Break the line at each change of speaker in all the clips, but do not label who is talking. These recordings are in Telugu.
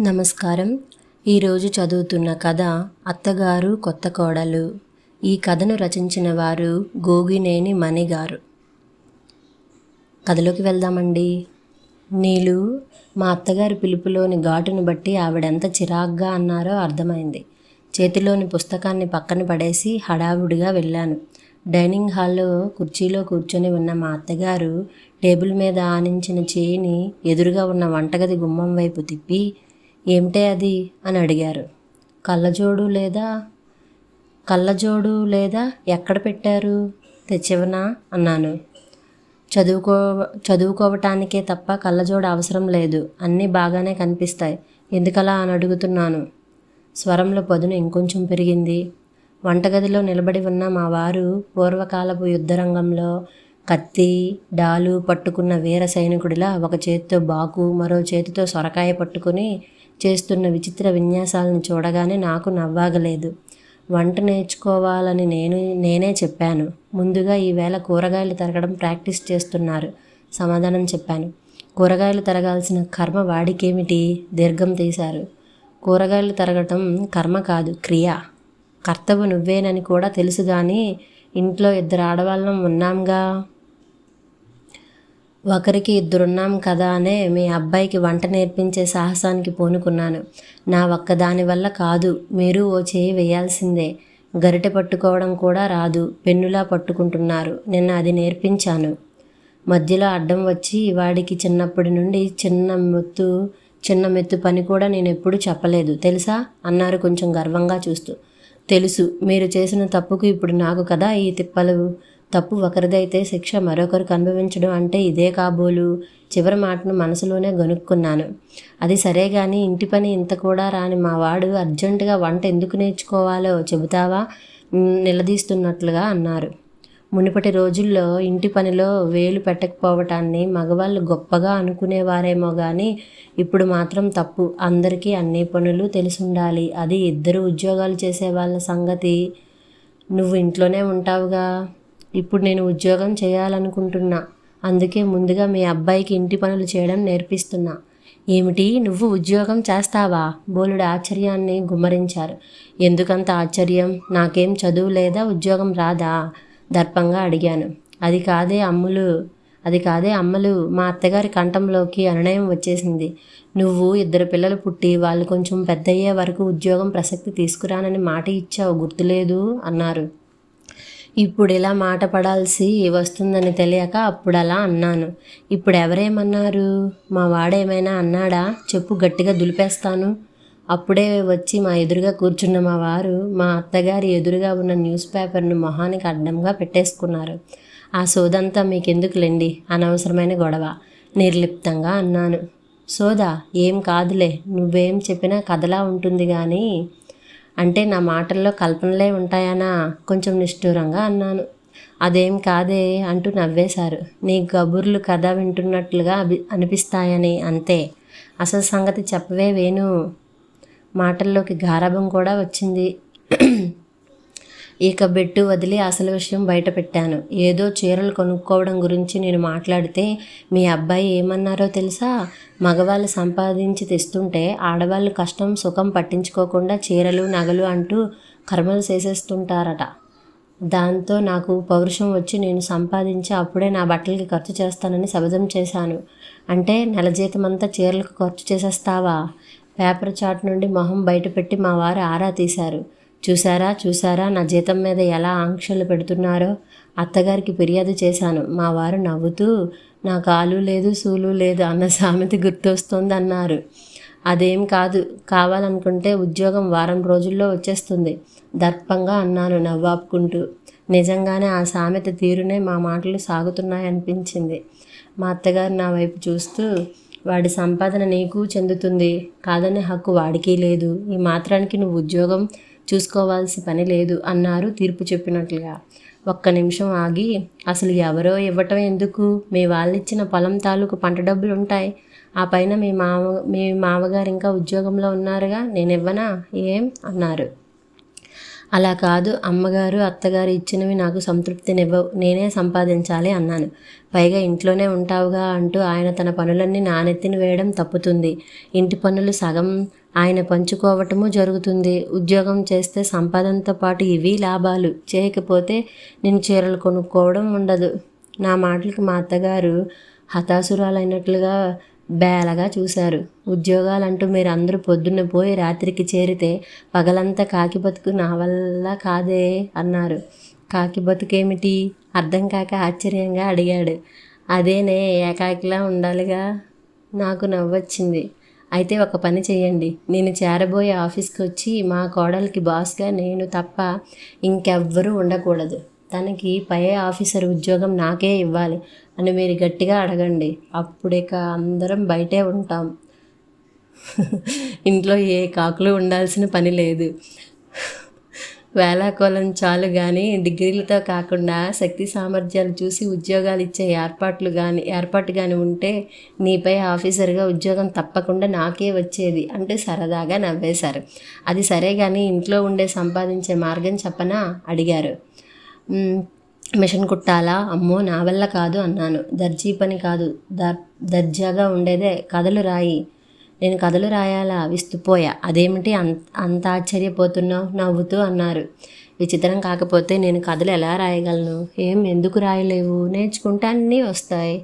నమస్కారం. ఈరోజు చదువుతున్న కథ అత్తగారు కొత్త కోడలు. ఈ కథను రచించిన వారు గోగినేని మణి గారు కథలోకి వెళ్దామండి. నీళ్ళు మా అత్తగారి పిలుపులోని ఘాటును బట్టి ఆవిడెంత చిరాగ్గా అన్నారో అర్థమైంది. చేతిలోని పుస్తకాన్ని పక్కన పడేసి హడావుడిగా వెళ్ళాను. డైనింగ్ హాల్లో కుర్చీలో కూర్చొని ఉన్న మా అత్తగారు టేబుల్ మీద ఆనించిన చేయిని ఎదురుగా ఉన్న వంటగది గుమ్మం వైపు తిప్పి ఏమిటే అది? అని అడిగారు. కళ్ళజోడు లేదా? కళ్ళజోడు లేదా ఎక్కడ పెట్టారు? తెచ్చివనా? అన్నాను. చదువుకో చదువుకోవటానికే తప్ప కళ్ళజోడు అవసరం లేదు. అన్నీ బాగానే కనిపిస్తాయి. ఎందుకలా అని అడుగుతున్నాను. స్వరంలో పదును ఇంకొంచెం పెరిగింది. వంటగదిలో నిలబడి ఉన్న మా వారు పూర్వకాలపు యుద్ధరంగంలో కత్తి డాలు పట్టుకున్న వీర సైనికుడిలా ఒక చేతితో బాకు మరో చేతితో సొరకాయ పట్టుకుని చేస్తున్న విచిత్ర విన్యాసాలను చూడగానే నాకు నవ్వాగలేదు. వంట నేర్చుకోవాలని నేను నేనే చెప్పాను. ముందుగా ఈవేళ కూరగాయలు తరగడం ప్రాక్టీస్ చేస్తున్నారు. సమాధానం చెప్పాను. కూరగాయలు తరగాల్సిన కర్మ వాడికేమిటి? దీర్ఘం తీశారు. కూరగాయలు తరగటం కర్మ కాదు క్రియ. కర్తవు నువ్వేనని కూడా తెలుసు కానీ ఇంట్లో ఇద్దరు ఆడవాళ్ళం ఉన్నాంగా? ఒకరికి ఇద్దరున్నాం కదా అనే మీ అబ్బాయికి వంట నేర్పించే సాహసానికి పూనుకున్నాను. నా ఒక్కదాని వల్ల కాదు మీరు ఓ చేయి వేయాల్సిందే. గరిటె పట్టుకోవడం కూడా రాదు పెన్నులా పట్టుకుంటున్నారు. నిన్న అది నేర్పించాను. మధ్యలో అడ్డం వచ్చి వాడికి చిన్నప్పటి నుండి చిన్న మెత్తు చిన్న మెత్తు పని కూడా నేను ఎప్పుడూ చెప్పలేదు. తెలుసా? అన్నారు కొంచెం గర్వంగా చూస్తూ. తెలుసు మీరు చేసిన తప్పుకు ఇప్పుడు నాకు కదా ఈ తిప్పలు. తప్పు ఒకరిదైతే శిక్ష మరొకరికి అనుభవించడం అంటే ఇదే కాబోలు. చివరి మాటను మనసులోనే గనుక్కున్నాను. అది సరే కానీ ఇంటి పని ఇంత కూడా రాని మా వాడు అర్జెంటుగా వంట ఎందుకు నేర్చుకోవాలో చెబుతావా? నిలదీస్తున్నట్లుగా అన్నారు. మునుపటి రోజుల్లో ఇంటి పనిలో వేలు పెట్టకపోవటాన్ని మగవాళ్ళు గొప్పగా అనుకునేవారేమో కానీ ఇప్పుడు మాత్రం తప్పు. అందరికీ అన్ని పనులు తెలిసుండాలి. అది ఇద్దరు ఉద్యోగాలు చేసే వాళ్ళ సంగతి. నువ్వు ఇంట్లోనే ఉంటావుగా. ఇప్పుడు నేను ఉద్యోగం చేయాలనుకుంటున్నా. అందుకే ముందుగా మీ అబ్బాయికి ఇంటి పనులు చేయడం నేర్పిస్తున్నా. ఏమిటి? నువ్వు ఉద్యోగం చేస్తావా? బోలుడు ఆశ్చర్యాన్ని గుమ్మరించారు. ఎందుకంత ఆశ్చర్యం? నాకేం చదువు లేదా ఉద్యోగం రాదా? దర్పంగా అడిగాను. అది కాదే అమ్ములు అది కాదే అమ్మలు. మా అత్తగారి కంఠంలోకి అనునయం వచ్చేసింది. నువ్వు ఇద్దరు పిల్లలు పుట్టి వాళ్ళు కొంచెం పెద్దయ్యే వరకు ఉద్యోగం ప్రసక్తి తీసుకురానని మాట ఇచ్చావు. గుర్తులేదు? అన్నారు. ఇప్పుడు ఇలా మాట పడాల్సి వస్తుందని తెలియక అప్పుడు అలా అన్నాను. ఇప్పుడు ఎవరేమన్నారు మా వాడేమైనా అన్నాడా? చెప్పు గట్టిగా దులిపేస్తాను. అప్పుడే వచ్చి మా ఎదురుగా కూర్చున్న మా వారు మా అత్తగారి ఎదురుగా ఉన్న న్యూస్ పేపర్ను మొహానికి అడ్డంగా పెట్టేసుకున్నారు. ఆ సోదంతా మీకెందుకులేండి? అనవసరమైన గొడవ. నిర్లిప్తంగా అన్నాను. సోదా ఏం కాదులే. నువ్వేం చెప్పినా కథలా ఉంటుంది కానీ అంటే నా మాటల్లో కల్పనలే ఉంటాయనా? కొంచెం నిష్ఠూరంగా అన్నాను. అదేం కాదే అంటూ నవ్వేశారు. నీ కబుర్లు కథ వింటున్నట్లుగా అభి అనిపిస్తాయని అంతే. అసలు సంగతి చెప్పవే వేణు. మాటల్లోకి గారాభం కూడా వచ్చింది. ఇక బెట్టు వదిలి అసలు విషయం బయట పెట్టాను. ఏదో చీరలు కొనుక్కోవడం గురించి నేను మాట్లాడితే మీ అబ్బాయి ఏమన్నారో తెలుసా? మగవాళ్ళు సంపాదించి తెస్తుంటే ఆడవాళ్ళు కష్టం సుఖం పట్టించుకోకుండా చీరలు నగలు అంటూ కర్మలు చేసేస్తుంటారట. దాంతో నాకు పౌరుషం వచ్చి నేను సంపాదించి అప్పుడే నా బట్టలకి ఖర్చు చేస్తానని శబదం చేశాను. అంటే నెల జీతమంతా చీరలకు ఖర్చు చేసేస్తావా? పేపర్ చాట్ నుండి మొహం బయటపెట్టి మా వారు ఆరా తీశారు. చూసారా చూసారా నా జీతం మీద ఎలా ఆంక్షలు పెడుతున్నారో అత్తగారికి ఫిర్యాదు చేశాను. మా వారు నవ్వుతూ నా కాలు లేదు సూలు లేదు అన్న సామెత గుర్తొస్తుంది అన్నారు అదేం కాదు కావాలనుకుంటే ఉద్యోగం వారం రోజుల్లో వచ్చేస్తుంది దర్పంగా అన్నాను నవ్వాపుకుంటూ. నిజంగానే ఆ సామెత తీరునే మా మాటలు సాగుతున్నాయనిపించింది. మా అత్తగారు నా వైపు చూస్తూ వాడి సంపాదన నీకు చెందుతుంది కాదనే హక్కు వాడికి లేదు ఈ మాత్రానికి నువ్వు ఉద్యోగం చూసుకోవాల్సిన పని లేదు అన్నారు తీర్పు చెప్పినట్లుగా. ఒక్క నిమిషం ఆగి అసలు ఎవరో ఇవ్వటం ఎందుకు? మీ వాళ్ళిచ్చిన పొలం తాలూకు పంట డబ్బులు ఉంటాయి ఆ పైన మీ మామ మీ మామగారు ఇంకా ఉద్యోగంలో ఉన్నారుగా నేను ఇవ్వనా? ఏం? అన్నారు. అలా కాదు అమ్మగారు అత్తగారు ఇచ్చినవి నాకు సంతృప్తినివ్వవు. నేనే సంపాదించాలి అన్నాను. పైగా ఇంట్లోనే ఉంటావుగా అంటూ ఆయన తన పనులన్నీ నానెత్తిన వేయడం తప్పుతుంది. ఇంటి పనులు సగం ఆయన పంచుకోవటము జరుగుతుంది. ఉద్యోగం చేస్తే సంపాదనతో పాటు ఇవి లాభాలు. చేయకపోతే నేను చీరలు కొనుక్కోవడం ఉండదు. నా మాటలకు మా అత్తగారు హతాసురాలైనట్లుగా బేలగా చూశారు. ఉద్యోగాలంటూ మీరు అందరూ పొద్దున్న పోయి రాత్రికి చేరితే పగలంతా కాకి బతుకు నా వల్ల కాదే అన్నారు. కాకి బతుకేమిటి? అర్థం కాక ఆశ్చర్యంగా అడిగాడు. అదేనే ఏకాకిలా ఉండాలిగా. నాకు నవ్వొచ్చింది. అయితే ఒక పని చేయండి. నేను చేరబోయే ఆఫీస్కి వచ్చి మా కోడలికి బాస్గా నేను తప్ప ఇంకెవ్వరూ ఉండకూడదు. తనకి పై ఆఫీసర్ ఉద్యోగం నాకే ఇవ్వాలి అని మీరు గట్టిగా అడగండి. అప్పుడిక అందరం బయటే ఉంటాం. ఇంట్లో ఏ కాకులు ఉండాల్సిన పని లేదు. వేలాకోలం చాలు కానీ డిగ్రీలతో కాకుండా శక్తి సామర్థ్యాలు చూసి ఉద్యోగాలు ఇచ్చే ఏర్పాట్లు కానీ ఏర్పాటు కానీ ఉంటే నీపై ఆఫీసర్గా ఉద్యోగం తప్పకుండా నాకే వచ్చేది అంటే సరదాగా నవ్వేశారు. అది సరే కానీ ఇంట్లో ఉండే సంపాదించే మార్గం చెప్పనా? అడిగారు. మిషన్ కుట్టాలా? అమ్మో నా వల్ల కాదు అన్నాను. దర్జీ పని కాదు. దర్ దర్జాగా ఉండేదే. కథలు రాయి. నేను కథలు రాయాలా? విస్తుపోయా అదేమిటి అంత అంత ఆశ్చర్యపోతున్నావు? నవ్వుతూ అన్నారు. విచిత్రం కాకపోతే నేను కథలు ఎలా రాయగలను? ఏం ఎందుకు రాయలేవు? నేర్చుకుంటే అన్నీ వస్తాయి.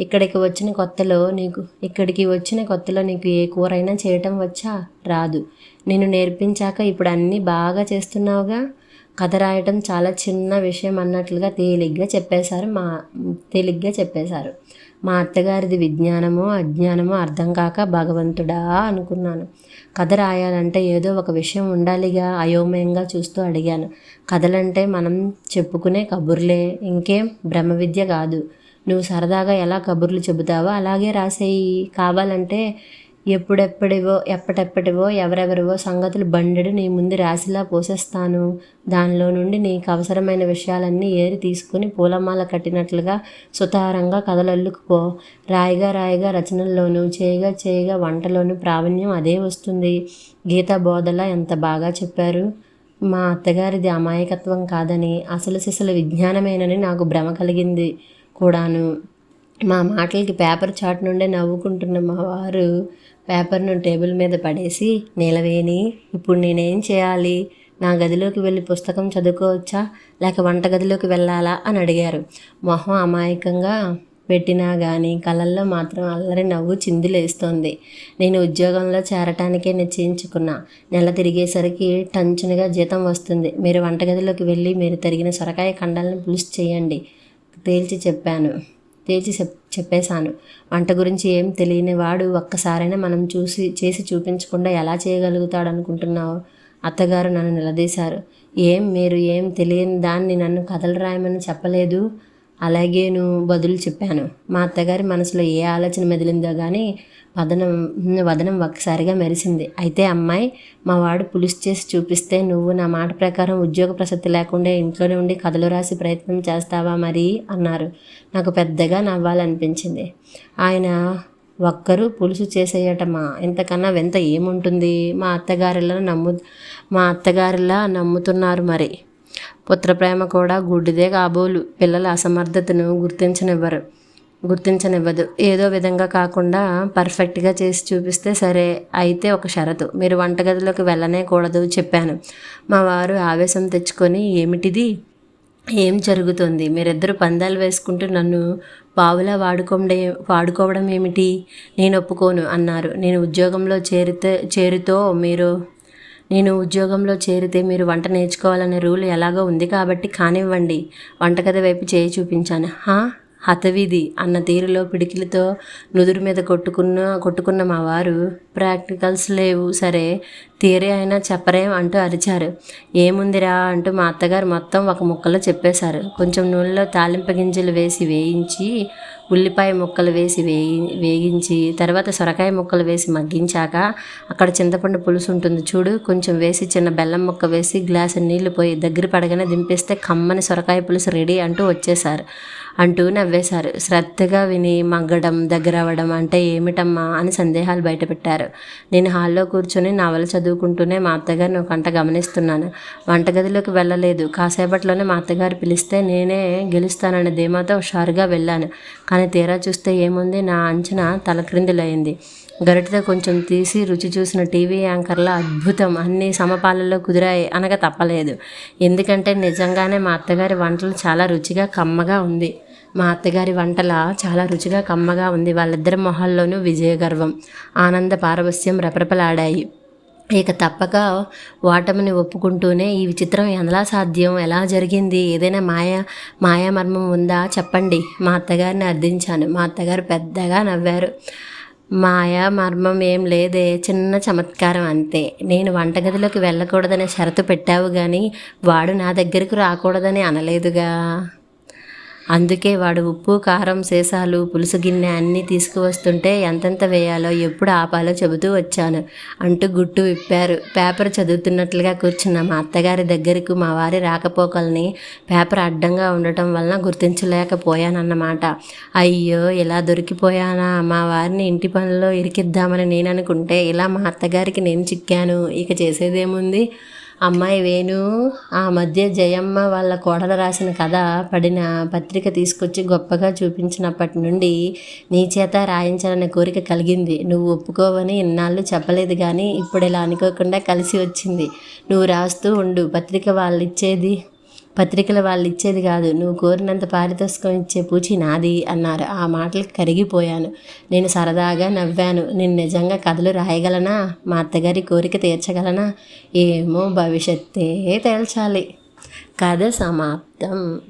ఇక్కడికి వచ్చిన కొత్తలో నీకు ఇక్కడికి వచ్చిన కొత్తలో నీకు ఏ కూరైనా చేయటం వచ్చా? రాదు. నేను నేర్పించాక ఇప్పుడు అన్నీ బాగా చేస్తున్నావుగా? కథ రాయటం చాలా చిన్న విషయం అన్నట్లుగా తేలిగ్గా చెప్పేశారు మా తేలిగ్గా చెప్పేశారు. మా అత్తగారిది విజ్ఞానమో అజ్ఞానమో అర్థం కాక భగవంతుడా అనుకున్నాను. కథ రాయాలంటే ఏదో ఒక విషయం ఉండాలిగా అయోమయంగా చూస్తూ అడిగాను. కథలంటే మనం చెప్పుకునే కబుర్లే ఇంకేం బ్రహ్మ విద్య కాదు. నువ్వు సరదాగా ఎలా కబుర్లు చెబుతావో అలాగే రాసేయి. కావాలంటే ఎప్పుడెప్పటివో ఎప్పటెప్పటివో ఎవరెవరివో సంగతులు బండెడు నీ ముందు రాశిలా పోసేస్తాను. దానిలో నుండి నీకు అవసరమైన విషయాలన్నీ ఏరి తీసుకుని పూలమాల కట్టినట్లుగా సుతారంగా కథలల్లుకుపో రాయిగా రాయిగా రచనల్లోనూ చేయగా చేయగా వంటలోనూ ప్రావీణ్యం అదే వస్తుంది. గీత బోధల ఎంత బాగా చెప్పారు. మా అత్తగారిది అమాయకత్వం కాదని అసలు సిసలు విజ్ఞానమేనని నాకు భ్రమ కలిగింది కూడాను. మా మాటలకి పేపర్ చాట్ నుండే నవ్వుకుంటున్న మా వారు పేపర్ను టేబుల్ మీద పడేసి నీలవేణి ఇప్పుడు నేనేం చేయాలి? నా గదిలోకి వెళ్ళి పుస్తకం చదువుకోవచ్చా? లేక వంటగదిలోకి వెళ్ళాలా? అని అడిగారు. మొహం అమాయకంగా పెట్టినా కానీ కళల్లో మాత్రం అల్లరి నవ్వు చిందులేస్తోంది. నేను ఉద్యోగంలో చేరటానికే నిశ్చయించుకున్నా. నెల తిరిగేసరికి టంచునుగా జీతం వస్తుంది. మీరు వంటగదిలోకి వెళ్ళి మీరు తరిగిన సొరకాయ కండాలను పులుసు చేయండి తేల్చి చెప్పాను. తేల్చి చెప్ చెప్పేశాను. వంట గురించి ఏం తెలియని వాడు ఒక్కసారైనా మనం చూసి చేసి చూపించకుండా ఎలా చేయగలుగుతాడు అనుకుంటున్నావు అత్తగారు నన్ను నిలదీశారు. ఏం మీరు ఏం తెలియని దాన్ని నన్ను కథలు రాయమని చెప్పలేదు? అలాగే నువ్వు బదులు చెప్పాను. మా అత్తగారి మనసులో ఏ ఆలోచన మెదిలిందో కానీ వదనం వదనం ఒక్కసారిగా మెరిసింది. అయితే అమ్మాయి మా వాడు పులుసు చేసి చూపిస్తే నువ్వు నా మాట ప్రకారం ఉద్యోగ ప్రసక్తి లేకుండా ఇంట్లోనే ఉండి కథలు రాసి ప్రయత్నం చేస్తావా మరి? అన్నారు. నాకు పెద్దగా నవ్వాలనిపించింది. ఆయన ఒక్కరు పులుసు చేసేయటమా? ఇంతకన్నా వింత ఏముంటుంది? మా అత్తగారిలా నమ్ము మా అత్తగారిలా నమ్ముతున్నారు మరి. పుత్రప్రేమ కూడా గుడ్డిదే కాబోలు. పిల్లల అసమర్థతను గుర్తించనివ్వరు. గుర్తించనివ్వదు. ఏదో విధంగా కాకుండా పర్ఫెక్ట్గా చేసి చూపిస్తే సరే అయితే ఒక షరతు. మీరు వంటగదిలోకి వెళ్ళనే కూడదు చెప్పాను. మా వారు ఆవేశం తెచ్చుకొని ఏమిటిది? ఏం జరుగుతుంది? మీరిద్దరు పందాలు వేసుకుంటూ నన్ను పావులా వాడుకోండే వాడుకోవడం ఏమిటి? నేను ఒప్పుకోను అన్నారు. నేను ఉద్యోగంలో చేరితే చేరుతో మీరు నేను ఉద్యోగంలో చేరితే మీరు వంట నేర్చుకోవాలనే రూల్ ఎలాగో ఉంది కాబట్టి కానివ్వండి. వంటగది వైపు చేయి చూపించాను. హా? హతవిధి అన్న తీరులో పిడికిలతో నుదురు మీద కొట్టుకున్న కొట్టుకున్న మా వారు ప్రాక్టికల్స్ లేవు సరే తీరే అయినా చెప్పరేం అంటూ అరిచారు. ఏముందిరా అంటూ మా అత్తగారు మొత్తం ఒక ముక్కలో చెప్పేశారు. కొంచెం నూనెలో తాలింప గింజలు వేసి వేయించి ఉల్లిపాయ ముక్కలు వేసి వేయి వేగించి తర్వాత సొరకాయ ముక్కలు వేసి మగ్గించాక అక్కడ చింతపండు పులుసు ఉంటుంది చూడు కొంచెం వేసి చిన్న బెల్లం ముక్క వేసి గ్లాసు నీళ్ళు పోయి దగ్గర పడగానే దింపేస్తే కమ్మని సొరకాయ పులుసు రెడీ అంటూ వచ్చేసారు అంటూ నవ్వేశారు. శ్రద్ధగా విని మగ్గడం దగ్గర అవ్వడం అంటే ఏమిటమ్మా అని సందేహాలు బయటపెట్టారు. నేను హాల్లో కూర్చొని నవల చదువుకుంటూనే మా అత్తగారిని ఒక గంట గమనిస్తున్నాను. వంటగదిలోకి వెళ్ళలేదు. కాసేపట్లోనే మా అత్తగారు పిలిస్తే నేనే గెలుస్తానన్న ధీమాతో హుషారుగా వెళ్ళాను. కానీ తీరా చూస్తే ఏముంది? నా అంచనా తలక్రిందులైంది గరిటతో కొంచెం తీసి రుచి చూసిన టీవీ యాంకర్ల అద్భుతం అన్ని సమపాలలో కుదిరాయి అనగా తప్పలేదు. ఎందుకంటే నిజంగానే మా అత్తగారి వంటలు చాలా రుచిగా కమ్మగా ఉంది. మా అత్తగారి వంటల చాలా రుచిగా కమ్మగా ఉంది. వాళ్ళిద్దరి మొహాల్లోనూ విజయగర్వం ఆనంద పారవస్యం రెపరెపలాడాయి. ఇక తప్పక ఓటమిని ఒప్పుకుంటూనే ఈ విచిత్రం ఎలా సాధ్యం? ఎలా జరిగింది? ఏదైనా మాయా మాయామర్మం ఉందా? చెప్పండి. మా అత్తగారిని అర్థించాను. మా అత్తగారు పెద్దగా నవ్వారు. మాయా మర్మం ఏం లేదే చిన్న చమత్కారం అంతే. నేను వంటగదిలోకి వెళ్ళకూడదనే షరతు పెట్టావు కానీ వాడు నా దగ్గరకు రాకూడదని అనలేదుగా. అందుకే వాడు ఉప్పు కారం సీసాలు పులుసు గిన్నె అన్నీ తీసుకువస్తుంటే ఎంతెంత వేయాలో ఎప్పుడు ఆపాలో చెబుతూ వచ్చాను. అంటూ గుట్టు విప్పారు. పేపర్ చదువుతున్నట్లుగా కూర్చున్న మా అత్తగారి దగ్గరకు మా వారి రాకపోకల్ని పేపర్ అడ్డంగా ఉండటం వలన గుర్తించలేకపోయానన్నమాట. అయ్యో ఇలా దొరికిపోయానా? మా వారిని ఇంటి పనుల్లో ఇరికిద్దామని నేను అనుకుంటే ఇలా మా అత్తగారికి నేను చిక్కాను. ఇక చేసేదేముంది? అమ్మాయి వేణు ఆ మధ్య జయమ్మ వాళ్ళ కోడలు రాసిన కథ పడిన పత్రిక తీసుకొచ్చి గొప్పగా చూపించినప్పటి నుండి నీ చేత రాయించాలనే కోరిక కలిగింది. నువ్వు ఒప్పుకోవని ఇన్నాళ్ళు చెప్పలేదు కానీ ఇప్పుడు ఇలా అనుకోకుండా కలిసి వచ్చింది. నువ్వు రాస్తూ ఉండు పత్రిక వాళ్ళు ఇచ్చేది పత్రికలు వాళ్ళు ఇచ్చేది కాదు. నువ్వు కోరినంత పారితోషికం ఇచ్చే పూచి నాది అన్నారు. ఆ మాటలకు కరిగిపోయాను. నేను సరదాగా నవ్వాను. నేను నిజంగా కథలు రాయగలనా? మా అత్తగారి కోరిక తీర్చగలనా? ఏమో భవిష్యత్తే తేల్చాలి. కథ సమాప్తం.